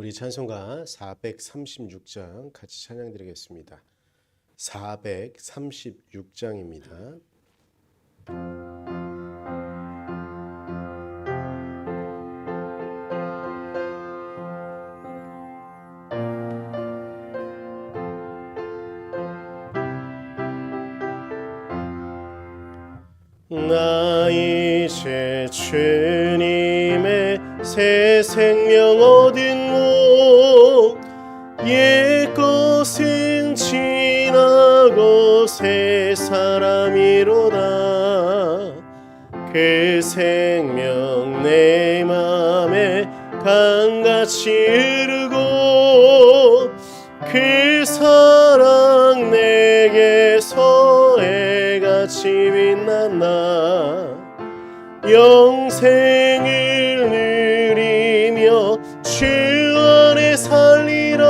우리 찬송가 436장 같이 찬양 드리겠습니다. 436장입니다. 나 이제 주님의 새 생명 생명 내 맘에 강같이 흐르고 그 사랑 내게서 해같이 빛난다. 영생을 누리며 주 안에 살리라.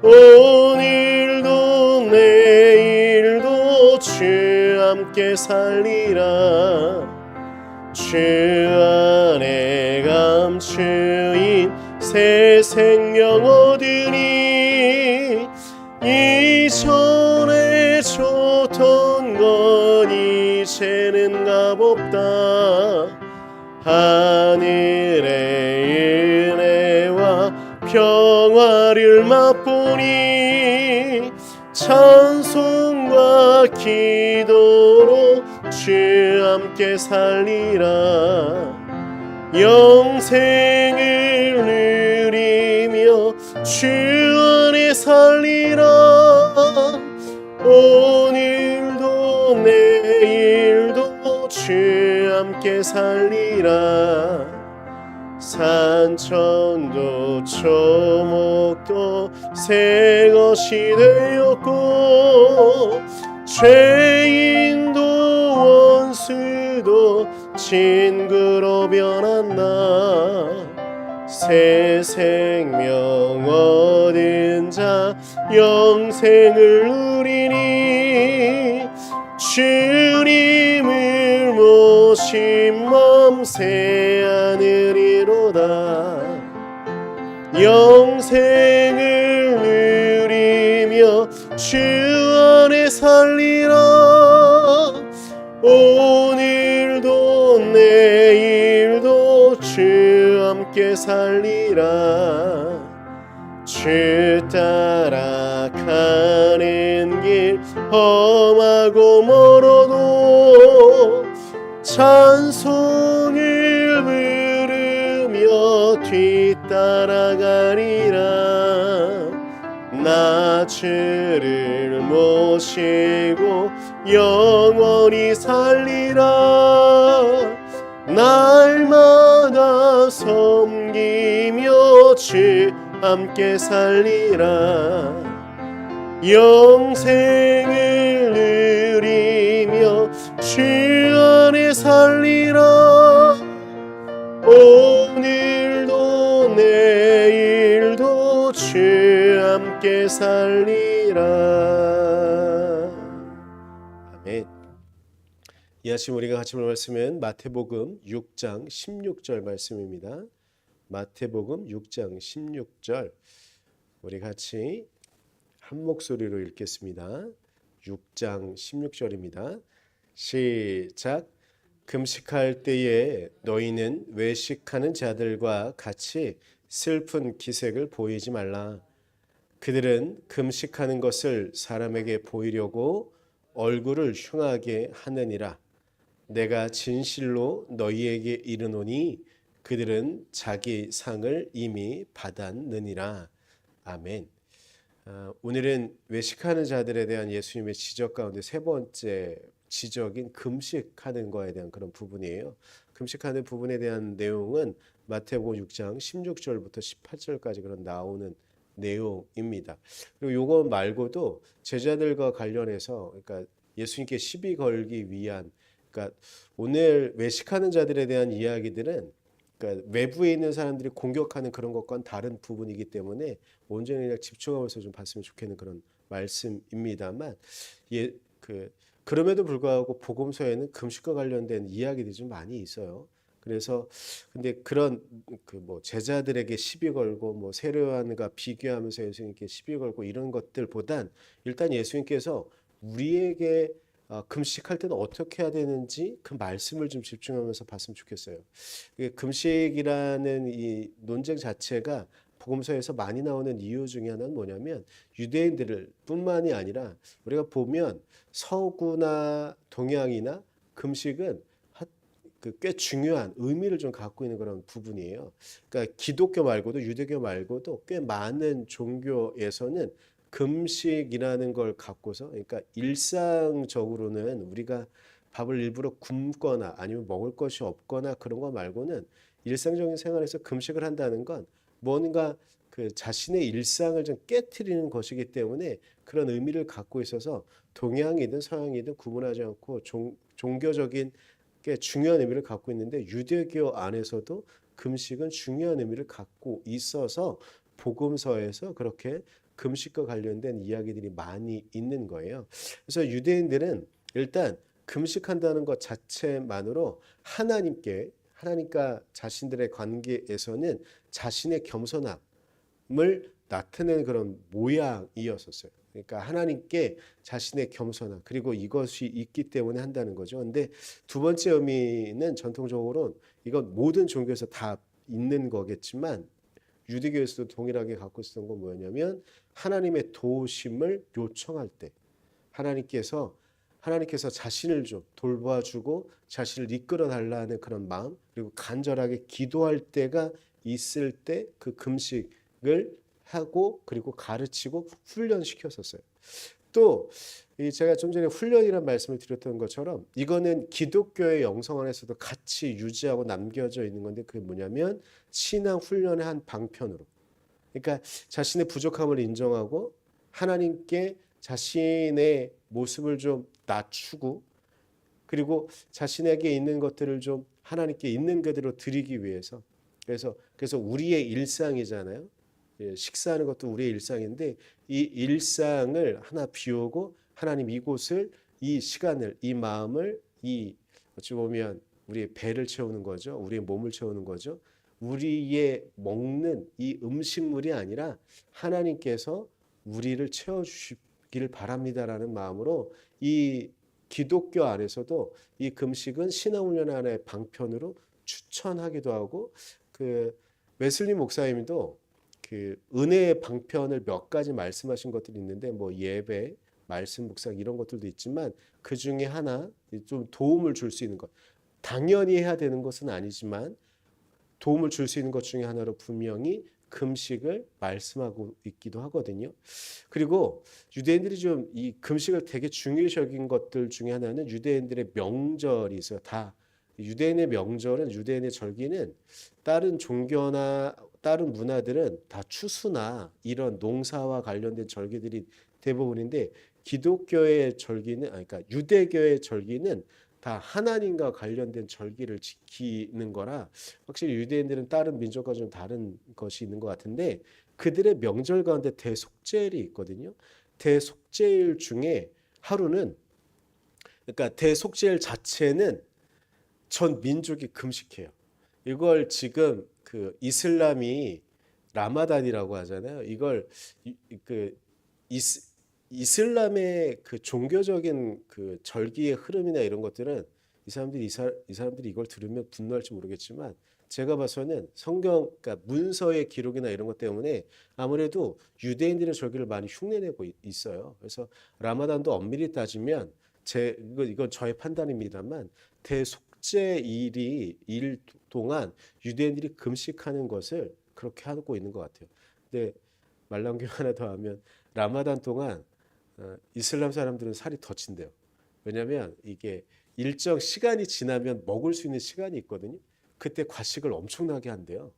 오늘도 내일도 주 함께 살리라 주 안에 감추인 새 생명 얻으니? 이전에 줬던 건 이제는 값없다. 하늘의 은혜와 평화를 맛보니 찬송과 기도로 주 함께 살리라. 영생을 누리며 주 안에 살리라. 오늘도 내일도 주 함께 살리라. 산천도 초목도 새 것이 되었고 죄인 도 원수도 친구로 변한다. 새 생명 얻은 자 영생을 누리니 주님을 모신 맘새 하늘이로다. 영 살리라 주 따라 가는 길 험하고 멀어도 찬송을 부르며 뒤따라가리라. 나 주를 모시고 영원히 살리라. 날마다 섬 주 함께 살리라. 영생을 누리며 주 안에 살리라. 오늘도 내일도 주 함께 살리라. 이 아침 우리가 같이 볼 말씀은 마태복음 6장 16절 말씀입니다 마태복음 6장 16절 우리 같이 한 목소리로 읽겠습니다 6장 16절입니다 시작 금식할 때에 너희는 외식하는 자들과 같이 슬픈 기색을 보이지 말라. 그들은 금식하는 것을 사람에게 보이려고 얼굴을 흉하게 하느니라. 내가 진실로 너희에게 이르노니 그들은 자기 상을 이미 받았느니라. 아멘. 아, 오늘은 외식하는 자들에 대한 예수님의 지적 가운데 세 번째 지적인 금식하는 거에 대한 그런 부분이에요. 금식하는 부분에 대한 내용은 마태복음 6장 16절부터 18절까지 그런 나오는 내용입니다. 그리고 요거 말고도 제자들과 관련해서 그러니까 예수님께 시비 걸기 위한 그러니까 오늘 외식하는 자들에 대한 이야기들은 그러니까 외부에 있는 사람들이 공격하는 그런 것과는 다른 부분이기 때문에 온전히 그냥 집중하면서 좀 봤으면 좋겠는 그런 말씀입니다만 예, 그 그럼에도 불구하고 복음서에는 금식과 관련된 이야기들이 좀 많이 있어요. 그래서 근데 그런 그 뭐 제자들에게 시비 걸고 뭐 세례요한과 비교하면서 예수님께 시비 걸고 이런 것들보단 일단 예수님께서 우리에게 어, 금식할 때는 어떻게 해야 되는지 그 말씀을 좀 집중하면서 봤으면 좋겠어요. 이게 금식이라는 이 논쟁 자체가 복음서에서 많이 나오는 이유 중에 하나는 뭐냐면 유대인들을 뿐만이 아니라 우리가 보면 서구나 동양이나 금식은 그꽤 중요한 의미를 좀 갖고 있는 그런 부분이에요. 그러니까 기독교 말고도 유대교 말고도 꽤 많은 종교에서는 금식이라는 걸 갖고서 그러니까 일상적으로는 우리가 밥을 일부러 굶거나 아니면 먹을 것이 없거나 그런 거 말고는 일상적인 생활에서 금식을 한다는 건 뭔가 그 자신의 일상을 좀 깨뜨리는 것이기 때문에 그런 의미를 갖고 있어서 동양이든 서양이든 구분하지 않고 종, 종교적인 게 중요한 의미를 갖고 있는데 유대교 안에서도 금식은 중요한 의미를 갖고 있어서 복음서에서 그렇게 금식과 관련된 이야기들이 많이 있는 거예요. 그래서 유대인들은 일단 금식한다는 것 자체만으로 하나님께 하나님과 자신들의 관계에서는 자신의 겸손함을 나타내는 그런 모양이었었어요. 그러니까 하나님께 자신의 겸손함 그리고 이것이 있기 때문에 한다는 거죠. 근데 두 번째 의미는 전통적으로 이건 모든 종교에서 다 있는 거겠지만 유대교에서도 동일하게 갖고 있었던 건 뭐냐면 하나님의 도우심을 요청할 때 하나님께서 하나님께서 자신을 좀 돌봐주고 자신을 이끌어 달라는 그런 마음 그리고 간절하게 기도할 때가 있을 때 그 금식을 하고 그리고 가르치고 훈련시켰었어요. 또 제가 좀 전에 훈련이라는 말씀을 드렸던 것처럼 이거는 기독교의 영성 안에서도 같이 유지하고 남겨져 있는 건데 그게 뭐냐면 신앙 훈련의 한 방편으로 그러니까 자신의 부족함을 인정하고 하나님께 자신의 모습을 좀 낮추고 그리고 자신에게 있는 것들을 좀 하나님께 있는 그대로 드리기 위해서 그래서 그래서 우리의 일상이잖아요. 예, 식사하는 것도 우리의 일상인데 이 일상을 하나 비우고 하나님 이곳을 이 시간을 이 마음을 이 어찌 보면 우리의 배를 채우는 거죠. 우리의 몸을 채우는 거죠. 우리의 먹는 이 음식물이 아니라 하나님께서 우리를 채워 주시기를 바랍니다라는 마음으로 이 기독교 안에서도 이 금식은 신앙훈련 하나의 방편으로 추천하기도 하고 그 웨슬리 목사님도 그 은혜의 방편을 몇 가지 말씀하신 것들이 있는데 뭐 예배, 말씀 묵상 이런 것들도 있지만 그 중에 하나 좀 도움을 줄 수 있는 것 당연히 해야 되는 것은 아니지만 도움을 줄 수 있는 것 중에 하나로 분명히 금식을 말씀하고 있기도 하거든요. 그리고 유대인들이 좀 이 금식을 되게 중요시 여긴 것들 중에 하나는 유대인들의 명절이 있어요. 다 유대인의 명절은 유대인의 절기는 다른 종교나 다른 문화들은 다 추수나 이런 농사와 관련된 절기들이 대부분인데 기독교의 절기는 아니 그러니까 유대교의 절기는 다 하나님과 관련된 절기를 지키는 거라 확실히 유대인들은 다른 민족과 좀 다른 것이 있는 것 같은데 그들의 명절 가운데 대속제일이 있거든요. 대속제일 중에 하루는 그러니까 대속제일 자체는 전 민족이 금식해요. 이걸 지금 그 이슬람이 라마단이라고 하잖아요. 이걸 이, 그 이스, 이슬람의 그 종교적인 그 절기의 흐름이나 이런 것들은 이 사람들이 이, 사, 이 사람들이 이걸 들으면 분노할지 모르겠지만 제가 봐서는 성경 그러니까 문서의 기록이나 이런 것 때문에 아무래도 유대인들의 절기를 많이 흉내내고 있어요. 그래서 라마단도 엄밀히 따지면 제 이건 저의 판단입니다만 대속제 일이 일 동안 유대인들이 금식하는 것을 그렇게 하고 있는 것 같아요. 근데 말랑교 하나 더 하면 라마단 동안 어, 이슬람 사람들은 살이 더 찐대요. 왜냐하면 이게 일정 시간이 지나면 먹을 수 있는 시간이 있거든요. 그때 과식을 엄청나게 한대요.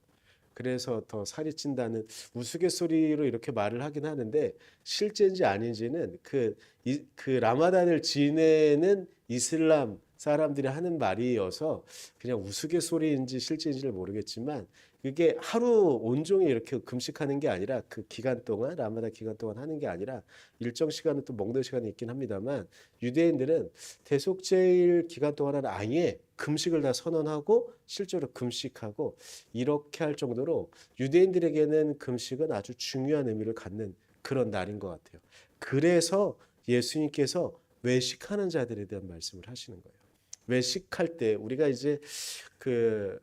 그래서 더 살이 찐다는 우스갯소리로 이렇게 말을 하긴 하는데 실제인지 아닌지는 그, 이, 그 라마단을 지내는 이슬람 사람들이 하는 말이어서 그냥 우스갯소리인지 실제인지를 모르겠지만 그게 하루 온종일 이렇게 금식하는 게 아니라 그 기간 동안 라마다 기간 동안 하는 게 아니라 일정 시간은 또 먹는 시간이 있긴 합니다만 유대인들은 대속제일 기간 동안은 아예 금식을 다 선언하고 실제로 금식하고 이렇게 할 정도로 유대인들에게는 금식은 아주 중요한 의미를 갖는 그런 날인 것 같아요. 그래서 예수님께서 외식하는 자들에 대한 말씀을 하시는 거예요. 외식할 때 우리가 이제 그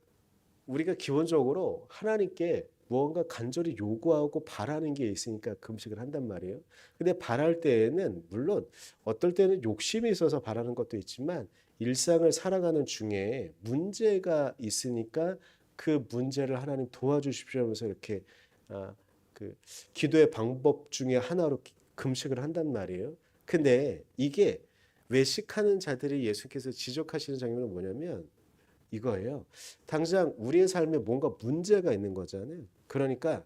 우리가 기본적으로 하나님께 무언가 간절히 요구하고 바라는 게 있으니까 금식을 한단 말이에요. 근데 바랄 때에는 물론 어떨 때는 욕심이 있어서 바라는 것도 있지만 일상을 살아가는 중에 문제가 있으니까 그 문제를 하나님 도와주십시오 하면서 이렇게 아, 그 기도의 방법 중에 하나로 기- 금식을 한단 말이에요. 근데 이게 외식하는 자들이 예수께서 지적하시는 장면은 뭐냐면 이거예요. 당장 우리의 삶에 뭔가 문제가 있는 거잖아요. 그러니까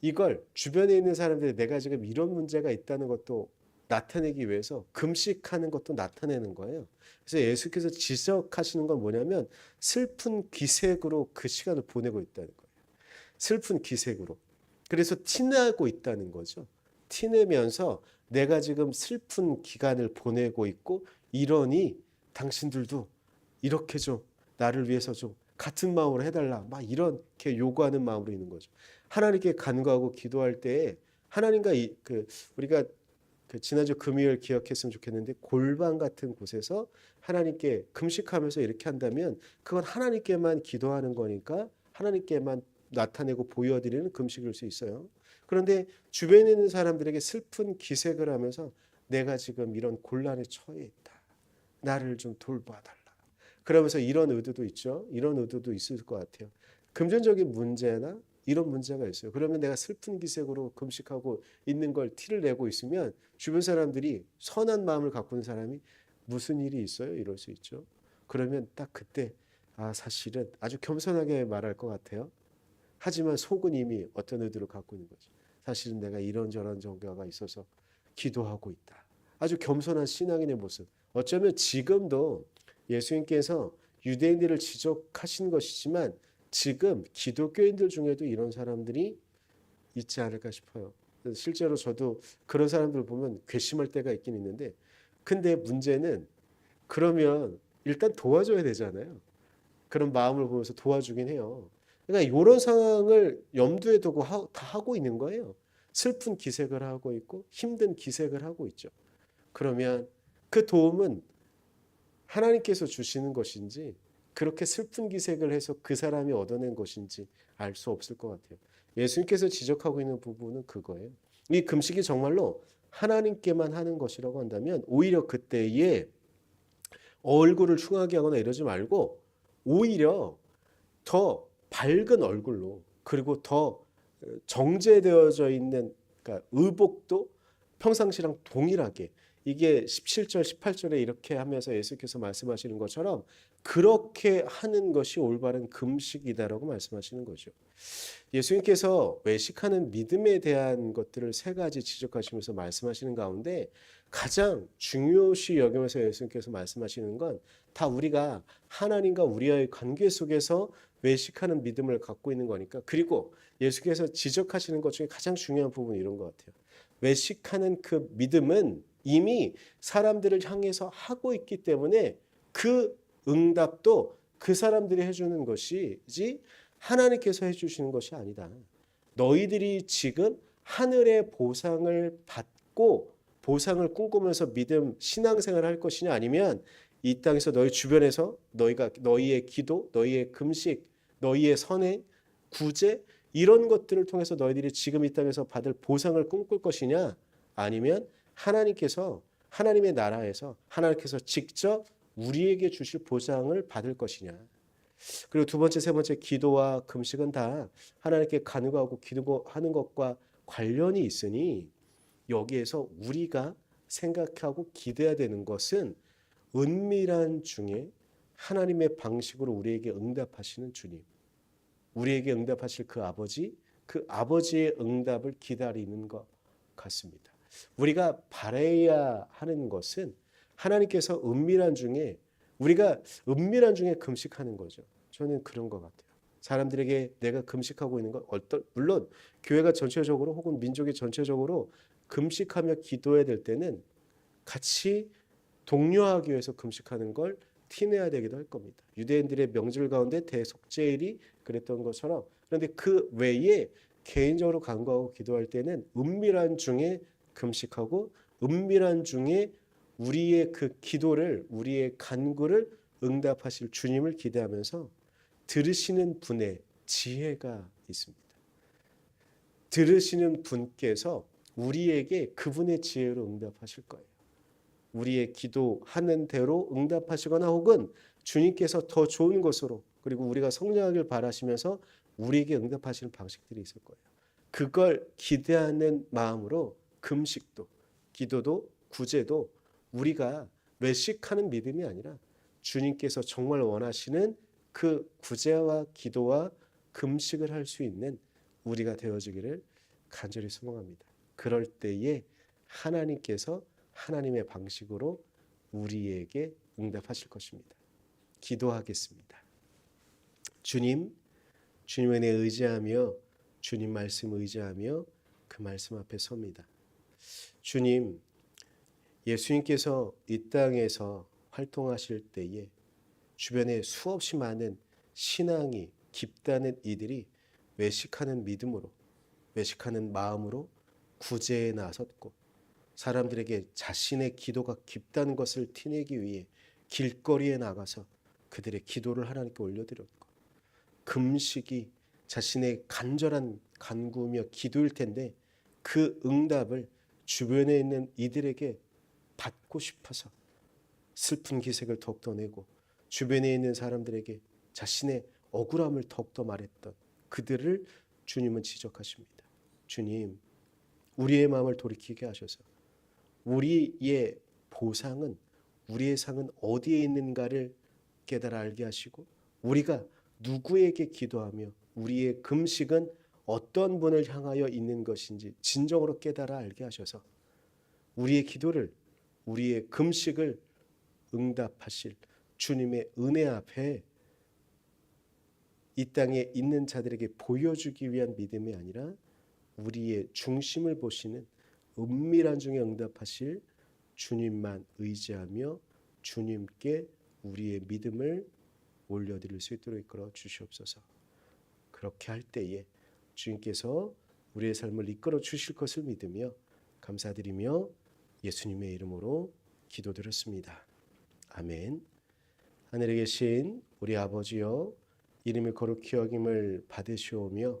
이걸 주변에 있는 사람들이 내가 지금 이런 문제가 있다는 것도 나타내기 위해서 금식하는 것도 나타내는 거예요. 그래서 예수께서 지적하시는 건 뭐냐면 슬픈 기색으로 그 시간을 보내고 있다는 거예요. 슬픈 기색으로. 그래서 티내고 있다는 거죠. 티내면서 내가 지금 슬픈 기간을 보내고 있고 이러니 당신들도 이렇게 좀 나를 위해서 좀 같은 마음으로 해달라. 막 이렇게 요구하는 마음으로 있는 거죠. 하나님께 간구하고 기도할 때에 하나님과 이, 그 우리가 그 지난주 금요일 기억했으면 좋겠는데 골방 같은 곳에서 하나님께 금식하면서 이렇게 한다면 그건 하나님께만 기도하는 거니까 하나님께만 나타내고 보여드리는 금식일 수 있어요. 그런데 주변에 있는 사람들에게 슬픈 기색을 하면서 내가 지금 이런 곤란에 처해 있다. 나를 좀 돌봐달라. 그러면서 이런 의도도 있죠. 이런 의도도 있을 것 같아요. 금전적인 문제나 이런 문제가 있어요. 그러면 내가 슬픈 기색으로 금식하고 있는 걸 티를 내고 있으면 주변 사람들이 선한 마음을 갖고 있는 사람이 무슨 일이 있어요? 이럴 수 있죠. 그러면 딱 그때 아 사실은 아주 겸손하게 말할 것 같아요. 하지만 속은 이미 어떤 의도를 갖고 있는 거죠. 사실은 내가 이런저런 정도가 있어서 기도하고 있다. 아주 겸손한 신앙인의 모습. 어쩌면 지금도 예수님께서 유대인들을 지적하신 것이지만 지금 기독교인들 중에도 이런 사람들이 있지 않을까 싶어요. 실제로 저도 그런 사람들 보면 괘씸할 때가 있긴 있는데 근데 문제는 그러면 일단 도와줘야 되잖아요. 그런 마음을 보면서 도와주긴 해요. 그러니까 이런 상황을 염두에 두고 하, 다 하고 있는 거예요. 슬픈 기색을 하고 있고 힘든 기색을 하고 있죠. 그러면 그 도움은 하나님께서 주시는 것인지 그렇게 슬픈 기색을 해서 그 사람이 얻어낸 것인지 알 수 없을 것 같아요. 예수님께서 지적하고 있는 부분은 그거예요. 이 금식이 정말로 하나님께만 하는 것이라고 한다면 오히려 그때에 얼굴을 흉하게 하거나 이러지 말고 오히려 더 밝은 얼굴로 그리고 더 정제되어져 있는 그러니까 의복도 평상시랑 동일하게 이게 17절 18절에 이렇게 하면서 예수께서 말씀하시는 것처럼 그렇게 하는 것이 올바른 금식이다라고 말씀하시는 거죠. 예수님께서 외식하는 믿음에 대한 것들을 세 가지 지적하시면서 말씀하시는 가운데 가장 중요시 여기면서 예수님께서 말씀하시는 건 다 우리가 하나님과 우리와의 관계 속에서 외식하는 믿음을 갖고 있는 거니까 그리고 예수께서 지적하시는 것 중에 가장 중요한 부분이 이런 것 같아요. 외식하는 그 믿음은 이미 사람들을 향해서 하고 있기 때문에 그 응답도 그 사람들이 해주는 것이지 하나님께서 해주시는 것이 아니다. 너희들이 지금 하늘의 보상을 받고 보상을 꿈꾸면서 믿음 신앙생활을 할 것이냐 아니면 이 땅에서 너희 주변에서 너희가 너희의 기도, 너희의 금식, 너희의 선행, 구제 이런 것들을 통해서 너희들이 지금 이 땅에서 받을 보상을 꿈꿀 것이냐 아니면 하나님께서 하나님의 나라에서 하나님께서 직접 우리에게 주실 보상을 받을 것이냐. 그리고 두 번째, 세 번째 기도와 금식은 다 하나님께 간구하고 기도하는 것과 관련이 있으니 여기에서 우리가 생각하고 기대해야 되는 것은 은밀한 중에 하나님의 방식으로 우리에게 응답하시는 주님, 우리에게 응답하실 그 아버지, 그 아버지의 응답을 기다리는 것 같습니다. 우리가 바래야 하는 것은 하나님께서 은밀한 중에 우리가 은밀한 중에 금식하는 거죠. 저는 그런 것 같아요. 사람들에게 내가 금식하고 있는 건 어떤 물론 교회가 전체적으로 혹은 민족이 전체적으로 금식하며 기도해야 될 때는 같이 독려하기 위해서 금식하는 걸 티내야 되기도 할 겁니다. 유대인들의 명절 가운데 대속제일이 그랬던 것처럼 그런데 그 외에 개인적으로 간구하고 기도할 때는 은밀한 중에 금식하고 은밀한 중에 우리의 그 기도를 우리의 간구를 응답하실 주님을 기대하면서 들으시는 분의 지혜가 있습니다. 들으시는 분께서 우리에게 그분의 지혜로 응답하실 거예요. 우리의 기도하는 대로 응답하시거나 혹은 주님께서 더 좋은 것으로 그리고 우리가 성장하길 바라시면서 우리에게 응답하시는 방식들이 있을 거예요. 그걸 기대하는 마음으로 금식도 기도도 구제도 우리가 외식하는 믿음이 아니라 주님께서 정말 원하시는 그 구제와 기도와 금식을 할 수 있는 우리가 되어지기를 간절히 소망합니다. 그럴 때에 하나님께서 하나님의 방식으로 우리에게 응답하실 것입니다. 기도하겠습니다. 주님, 주님의 내 의지하며 주님 말씀 의지하며 그 말씀 앞에 섭니다. 주님, 예수님께서 이 땅에서 활동하실 때에 주변에 수없이 많은 신앙이 깊다는 이들이 외식하는 믿음으로 외식하는 마음으로 구제에 나섰고 사람들에게 자신의 기도가 깊다는 것을 티내기 위해 길거리에 나가서 그들의 기도를 하나님께 올려드렸고 금식이 자신의 간절한 간구며 기도일 텐데 그 응답을 주변에 있는 이들에게 받고 싶어서 슬픈 기색을 더욱더 내고 주변에 있는 사람들에게 자신의 억울함을 더욱더 말했던 그들을 주님은 지적하십니다. 주님, 우리의 마음을 돌이키게 하셔서 우리의 보상은 우리의 상은 어디에 있는가를 깨달아 알게 하시고 우리가 누구에게 기도하며 우리의 금식은 어떤 분을 향하여 있는 것인지 진정으로 깨달아 알게 하셔서 우리의 기도를 우리의 금식을 응답하실 주님의 은혜 앞에 이 땅에 있는 자들에게 보여주기 위한 믿음이 아니라 우리의 중심을 보시는 은밀한 중에 응답하실 주님만 의지하며 주님께 우리의 믿음을 올려드릴 수 있도록 이끌어 주시옵소서. 그렇게 할 때에 주님께서 우리의 삶을 이끌어 주실 것을 믿으며 감사드리며 예수님의 이름으로 기도드렸습니다. 아멘. 하늘에 계신 우리 아버지여 이름이 거룩히 여김을 받으시오며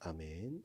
아멘.